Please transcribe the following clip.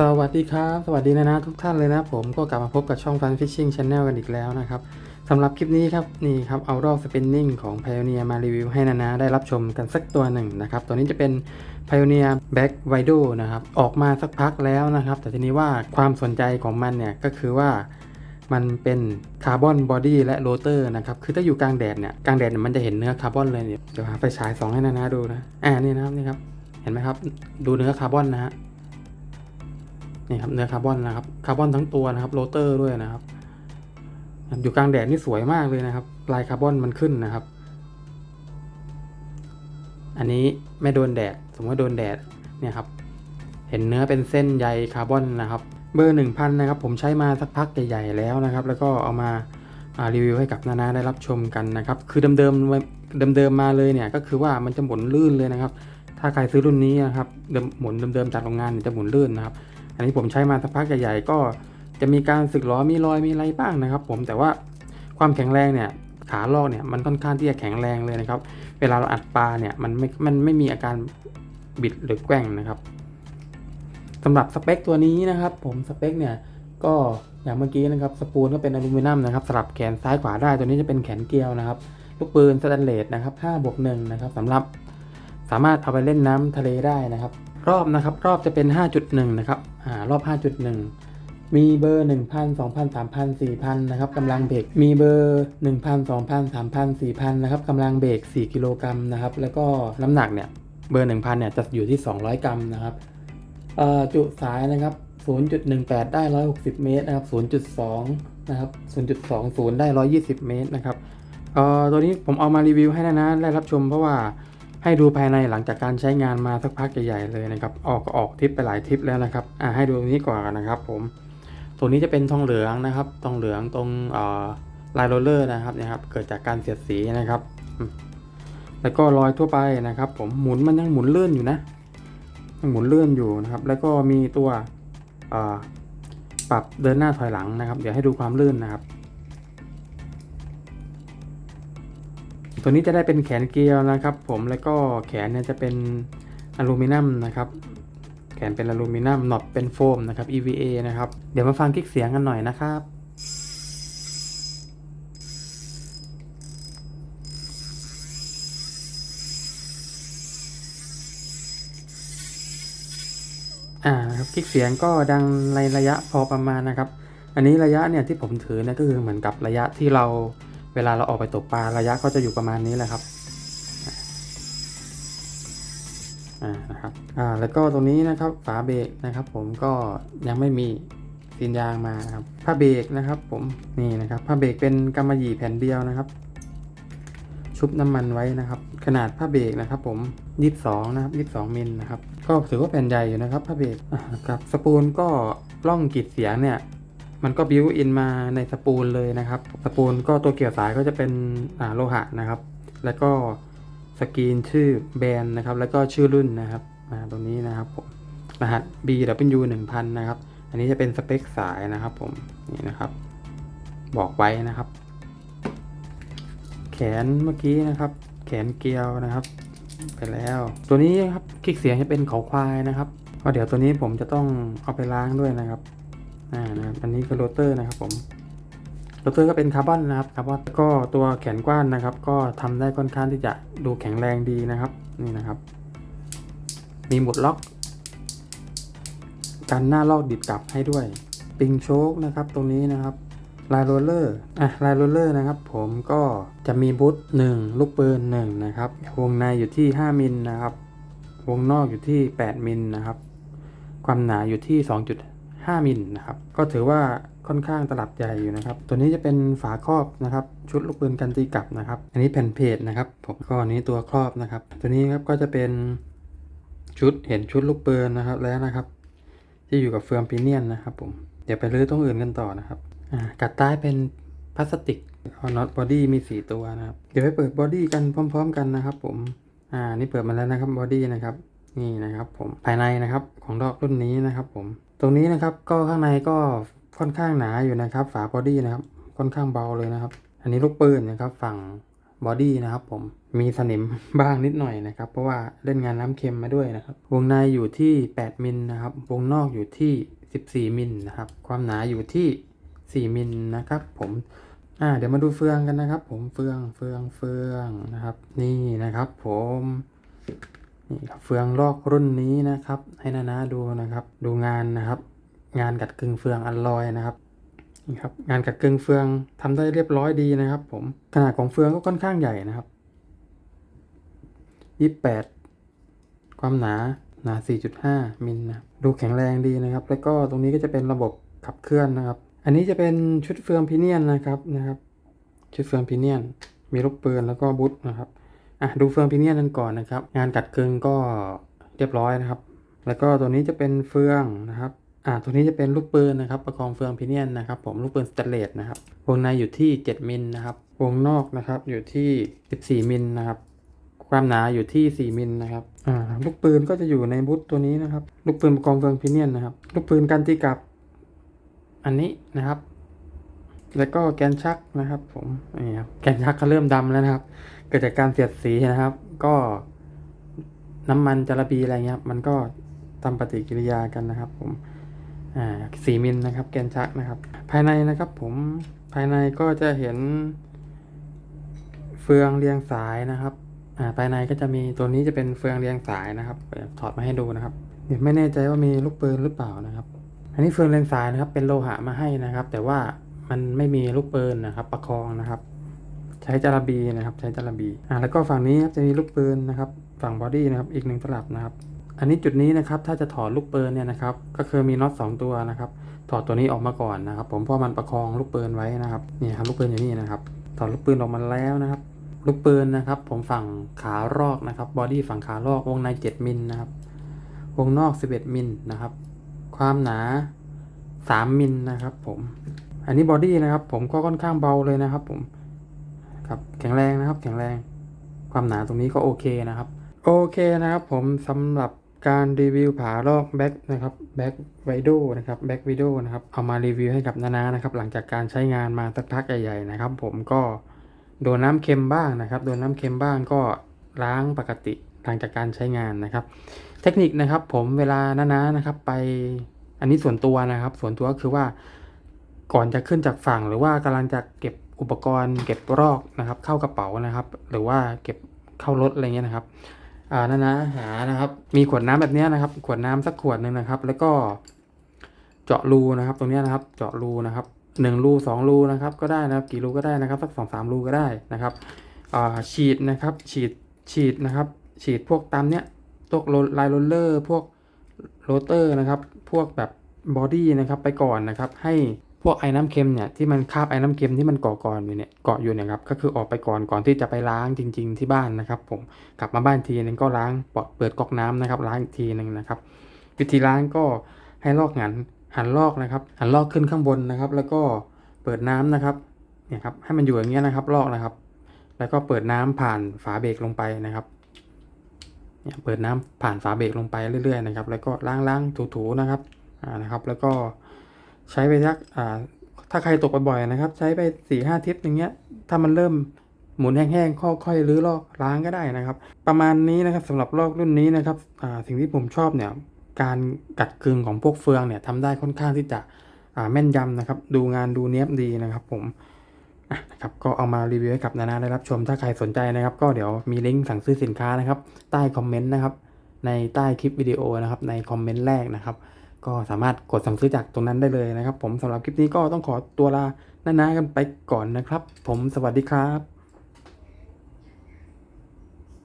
สวัสดีครับ สวัสดีนะนะทุกท่านเลยนะ ผมก็กลับมาพบกับช่อง Fun Fishing Channel กันอีกแล้วนะครับสำหรับคลิปนี้ครับ นี่ครับ เอารอบสปินนิ่งของ Pioneer มารีวิวให้นานาได้รับชมกันสักตัวหนึ่งนะครับ ตัวนี้จะเป็น Pioneer Back Wido นะครับ ออกมาสักพักแล้วนะครับ แต่ทีนี้ว่าความสนใจของมันเนี่ย ก็คือว่ามันเป็นคาร์บอนบอดี้และโรเตอร์นะครับ คือถ้าอยู่กลางแดดเนี่ย กลางแดดมันจะเห็นเนื้อคาร์บอนเลยเนี่ยเดี๋ยวหาไฟฉายสองให้นานาดูนะ อ่านี่นะครับนี่ครับ เห็นไหมครับ ดูเนื้อคาร์บอนนะฮะ นี่ครับเนื้อคาร์บอนนะครับคาร์บอนทั้งตัวนะครับโรเตอร์ด้วยนะครับ อยู่กลางแดดนี่สวยมากเลยนะครับ ลายคาร์บอนมันขึ้นนะครับ อันนี้ไม่โดนแดด สมมติว่าโดนแดดเนี่ยครับ เห็นเนื้อเป็นเส้นใยคาร์บอนนะครับ เบอร์หนึ่งพันนะครับ ผมใช้มาสักพักใหญ่ๆแล้วนะครับ แล้วก็เอามาารีวิวให้กับนานาได้รับชมกันนะครับ คือเดิมๆเดิมๆมาเลยเนี่ยก็คือว่ามันจะหมุนลื่นเลยนะครับ ถ้าใครซื้อรุ่นนี้นะครับเดิมหมุนเดิมๆจากโรงงานจะหมุนลื่นนะครับ อันนี้ผมใช้มาสักพักใหญ่ๆก็จะมีการสึกหรอมีรอยมีอะไรบ้างนะครับ ผมแต่ว่าความแข็งแรงเนี่ยขาลอกเนี่ยมันค่อนข้างที่จะแข็งแรงเลยนะครับ เวลาเราอัดปลาเนี่ยมันไม่มันไม่มีอาการบิดหรือแกว่งนะครับสำหรับสเปคตัวนี้นะครับ ผมสเปคเนี่ยก็อย่างเมื่อกี้นะครับสปูลก็เป็นอลูมิเนียมนะครับสลับแขนซ้ายขวาได้ตัวนี้จะเป็นแขนเกลียวนะครับลูกปืนสแตนเลสนะครับ5บวก1นะครับสำหรับสามารถเอาไปเล่นน้ำทะเลได้นะครับ รอบนะครับรอบจะเป็น 5.1 นะครับอ่ารอบ 5.1 มีเบอร์ 1,000 2,000 3,000 4,000 นะครับกำลังเบรกมีเบอร์ 1,000 2,000 3,000 4,000 นะครับกำลังเบรก4กิโลกรัมนะครับแล้วก็น้ำหนักเนี่ยเบอร์ 1,000 เนี่ยจะอยู่ที่ 200 กรัมนะครับเอ่อจุสายนะครับ 0.18 ได้ 160 เมตรนะครับ 0.2 นะครับ 0.20 ได้ 120 เมตรนะครับเอ่อตัวนี้ผมเอามารีวิวให้นะนะได้รับชมเพราะว่า ให้ดูภายในหลังจากการใช้งานมาสักพักใหญ่ๆเลยนะครับ ออกก็ออกทิปไปหลายทิปแล้วนะครับอ่าให้ดูตรงนี้ก่อนนะครับ ผม ตัวนี้จะเป็นทองเหลืองนะครับ ทองเหลืองตรงลายโรลเลอร์นะครับเนี่ยครับ เกิดจากการเสียดสีนะครับ แล้วก็รอยทั่วไปนะครับ ผมหมุนมันยังหมุนเลื่อนอยู่นะยังหมุนเลื่อนอยู่นะครับ แล้วก็มีตัวปรับเดินหน้าถอยหลังนะครับ เดี๋ยวให้ดูความลื่นนะครับ ตัวนี้จะได้เป็นแขนเกลียวนะครับผมแล้วก็แขนเนี่ยจะเป็นอลูมิเนียมนะครับแขนเป็นอลูมิเนียมน็อตเป็นโฟมนะครับ EVA นะครับเดี๋ยวมาฟังคลิกเสียงกันหน่อยนะครับอ่าครับคลิกเสียงก็ดังในระยะพอประมาณนะครับ อันนี้ระยะเนี่ยที่ผมถือเนี่ยก็คือเหมือนกับระยะที่เรา เวลาเราออกไปตกปลาระยะก็จะอยู่ประมาณนี้แหละครับอ่านะครับอ่าแล้วก็ตรงนี้นะครับฝาเบรกนะครับผมก็ยังไม่มีซีนยางมาครับผ้าเบรกนะครับผมนี่นะครับผ้าเบรกเป็นกำมะหยี่แผ่นเดียวนะครับ ชุบน้ำมันไว้นะครับ ขนาดผ้าเบรกนะครับ ผม22นะครับ22มิลนะครับก็ถือว่าแผ่นใหญ่อยู่นะครับผ้าเบรกครับสปูลก็ล่องกรีดเสียงเนี่ย มันก็บิวอินมาในสปูลเลยนะครับ สปูลก็ตัวเกี่ยวสายก็จะเป็นโลหะนะครับ แล้วก็สกรีนชื่อแบรนด์นะครับ แล้วก็ชื่อรุ่นนะครับตรงนี้นะครับผมรหัส BW 1000นะครับ อันนี้จะเป็นสเปคสายนะครับผม นี่นะครับ บอกไว้นะครับ แขนเมื่อกี้นะครับ แขนเกลียวนะครับ ไปแล้ว ตัวนี้ครับคลิกเสียงจะเป็นเขาควายนะครับเพราะเดี๋ยวตัวนี้ผมจะต้องเอาไปล้างด้วยนะครับ อ่านะครับอันนี้คือโรเตอร์นะครับผมโรเตอร์ก็เป็นคาร์บอนนะครับคาร์บอนก็ตัวแขนกว้านนะครับ ก็ทำได้ค่อนข้างที่จะดูแข็งแรงดีนะครับนี่นะครับ มีหมุดล็อกกันหน้าลอกดิดกลับให้ด้วย ปิงโชคนะครับตรงนี้นะครับลายโรลเลอร์อะลายโรลเลอร์นะครับ ผมก็จะมีบูทหนึ่งลูกปืนหนึ่งนะครับ วงในอยู่ที่ 5 มิลนะครับ วงนอกอยู่ที่ 8 มิลนะครับ ความหนาอยู่ที่ 5มิลนะครับ ก็ถือว่าค่อนข้างตลับใหญ่อยู่นะครับ ตัวนี้จะเป็นฝาครอบนะครับ ชุดลูกปืนกันตีกลับนะครับ อันนี้แผ่นเพจนะครับ ผมก็อันนี้ตัวครอบนะครับ ตัวนี้ครับก็จะเป็นชุดเห็นชุดลูกปืนนะครับแล้วนะครับ ที่อยู่กับเฟืองพีเนียนนะครับผมเดี๋ยวไปรื้อตรงอื่นกันต่อนะครับกัดใต้เป็นพลาสติกเอาน็อตบอดี้มี 4 ตัวนะครับ เดี๋ยวไปเปิดบอดี้กันพร้อม ๆ กันนะครับ ผม อ่า นี่เปิดมาแล้วนะครับบอดี้นะครับ นี่นะครับ ผม ภายในนะครับของดอกรุ่นนี้นะครับ ผม ตรงนี้นะครับก็ข้างในก็ค่อนข้างหนาอยู่นะครับ ฝาบอดี้นะครับค่อนข้างเบาเลยนะครับ อันนี้ลูกปืนนะครับ ฝั่งบอดี้นะครับ ผมมีสนิมบ้างนิดหน่อยนะครับ เพราะว่าเล่นงานน้ำเค็มมาด้วยนะครับ วงในอยู่ที่ 8มิลนะครับ วงนอกอยู่ที่ 14มิลนะครับ ความหนาอยู่ที่ 4มิลนะครับ ผมอ่าเดี๋ยวมาดูเฟืองกันนะครับ ผมเฟืองเฟืองเฟืองนะครับ นี่นะครับ ผม นี่ครับเฟืองลอกรุ่นนี้นะครับ ให้นานาดูนะครับ ดูงานนะครับ งานกัดกึ่งเฟืองอัลลอยนะครับนี่ครับงานกัดกึ่งเฟืองทำได้เรียบร้อยดีนะครับ ผมขนาดของเฟืองก็ค่อนข้างใหญ่นะครับยี่แปดความหนาหนา 4.5 มิลนะดูแข็งแรงดีนะครับ แล้วก็ตรงนี้ก็จะเป็นระบบขับเคลื่อนนะครับ อันนี้จะเป็นชุดเฟืองพิเนียนนะครับนะครับ ชุดเฟืองพิเนียน มีลูกปืนแล้วก็บุ๊นะครับ อะดูเฟืองพิเนียนกันก่อนนะครับ งานกัดกึงก็เรียบร้อยนะครับ แล้วก็ตัวนี้จะเป็นเฟืองนะครับอ่าตัวนี้จะเป็นลูกปืนนะครับ ประกองเฟืองพิเนียนนะครับ ผมลูกปืนสแตเลสนะครับวงในอยู่ที่ 7มิลนะครับวงนอกนะครับอยู่ที่ 14มิลนะครับความหนาอยู่ที่ 4มิลนะครับอ่าลูกปืนก็จะอยู่ในบูทตัวนี้นะครับ ลูกปืนประกองเฟืองพิเนียนนะครับ ลูกปืนกันตีกับอันนี้นะครับ แล้วก็แกนชักนะครับ ผมนี่ครับแกนชักก็เริ่มดำแล้วนะครับ กิดจากการเสียดสีนะครับ ก็น้ำมันจาระบีอะไรเงี้ยมันก็ทำปฏิกิริยากันนะครับ ผมอ่าสีมิลนะครับ แกนชักนะครับ ภายในนะครับ ผมภายในก็จะเห็น เฟืองเรียงสายนะครับอ่าภายในก็จะมีตัวนี้จะเป็นเฟืองเรียงสายนะครับถอดมาให้ดูนะครับเดี๋ยวไม่แน่ใจว่ามีลูกปืนหรือเปล่านะครับ อันนี้เฟืองเรียงสายนะครับ เป็นโลหะมาให้นะครับ แต่ว่ามันไม่มีลูกปืนนะครับ ประคองนะครับ ใช้จาระบีนะครับใช้จาระบีอ่าแล้วก็ฝั่งนี้ครับจะมีลูกปืนนะครับฝั่งบอดี้นะครับอีกหนึ่งตลับนะครับ อันนี้จุดนี้นะครับถ้าจะถอดลูกปืนเนี่ยนะครับก็คือมีน็อตสองตัวนะครับถอดตัวนี้ออกมาก่อนนะครับ ผมเพราะมันประคองลูกปืนไว้นะครับนี่ครับลูกปืนอยู่นี่นะครับถอดลูกปืนออกมาแล้วนะครับลูกปืนนะครับ ผมฝั่งขารอกนะครับบอดี้ฝั่งขาลอกวงใน 7มิลนะครับวงนอก 11มิลนะครับ ความหนา 3มิลนะครับ ผม อันนี้บอดี้นะครับ ผมก็ค่อนข้างเบาเลยนะครับ ผม ครับแข็งแรงนะครับแข็งแรงความหนาตรงนี้ก็โอเคนะครับ โอเคนะครับผมสำหรับการรีวิวผาลอกแบ็กนะครับแบ็กไวโดนะครับแบ็กวิดโอนะครับเอามารีวิวให้กับนานานะครับ หลังจากการใช้งานมาสักพักใหญ่ๆนะครับ ผมก็โดนน้ำเค็มบ้างนะครับ โดนน้ำเค็มบ้างก็ล้างปกติหลังจากการใช้งานนะครับ เทคนิคนะครับ ผมเวลานานานะครับ ไปอันนี้ส่วนตัวนะครับ ส่วนตัวก็คือว่าก่อนจะขึ้นจากฝั่งหรือว่ากำลังจะเก็บ อุปกรณ์เก็บรอกนะครับ เข้ากระเป๋านะครับ หรือว่าเก็บเข้ารถอะไรเงี้ยนะครับอ่านะนะหานะครับ มีขวดน้ำแบบเนี้ยนะครับ ขวดน้ำสักขวดหนึ่งนะครับ แล้วก็เจาะรูนะครับ ตรงเนี้ยนะครับ เจาะรูนะครับหนึ่งรูสองรูนะครับ ก็ได้นะครับ กี่รูก็ได้นะครับ สักสองสามรูก็ได้นะครับอ่าฉีดนะครับ ฉีดฉีดนะครับ ฉีดพวกตามเนี้ยพวกไลโรลเลอร์ พวกโรเตอร์นะครับ พวกแบบบอดี้นะครับ ไปก่อนนะครับ ให้ พวกไอ้น้ำเค็มเนี่ยที่มันคาบไอ้น้ำเค็มที่มันเกาะก่อนอยู่เนี่ยเกาะอยู่เนี่ยครับก็คือออกไปก่อนก่อนที่จะไปล้างจริง ๆ ที่บ้านนะครับ ผมกลับมาบ้านทีนึงก็ล้างเปิดก๊อกน้ำนะครับ ล้างอีกทีหนึ่งนะครับ วิธีล้างก็ให้ลอกหันหันลอกนะครับ หันลอกขึ้นข้างบนนะครับ แล้วก็เปิดน้ำนะครับเนี่ยครับให้มันอยู่อย่างเงี้ยนะครับลอกนะครับ แล้วก็เปิดน้ำผ่านฝาเบรกลงไปนะครับเนี่ยเปิดน้ำผ่านฝาเบรกลงไปเรื่อยๆนะครับ แล้วก็ล้างๆถูๆนะครับอ่านะครับ แล้วก็ ใช้ไปสักอ่าถ้าใครตกบ่อยๆนะครับ ใช้ไปสี่ห้าทิปอย่างเงี้ย ถ้ามันเริ่มหมุนแห้งๆค่อยๆรื้อลอกล้างก็ได้นะครับ ประมาณนี้นะครับสำหรับลอกรุ่นนี้นะครับอ่าสิ่งที่ผมชอบเนี่ยการกัดกึ่งของพวกเฟืองเนี่ยทำได้ค่อนข้างที่จะอ่าแม่นยำนะครับ ดูงานดูเนี้ยบดีนะครับ ผมนะครับก็เอามารีวิวให้กับนานาได้รับชมถ้าใครสนใจนะครับ ก็เดี๋ยวมีลิงก์สั่งซื้อสินค้านะครับ ใต้คอมเมนต์นะครับ ในใต้คลิปวิดีโอนะครับ ในคอมเมนต์แรกนะครับ ก็สามารถกดสั่งซื้อจากตรงนั้นได้เลยนะครับ ผมสำหรับคลิปนี้ก็ต้องขอตัวลาหนานากันไปก่อนนะครับ ผมสวัสดีครับ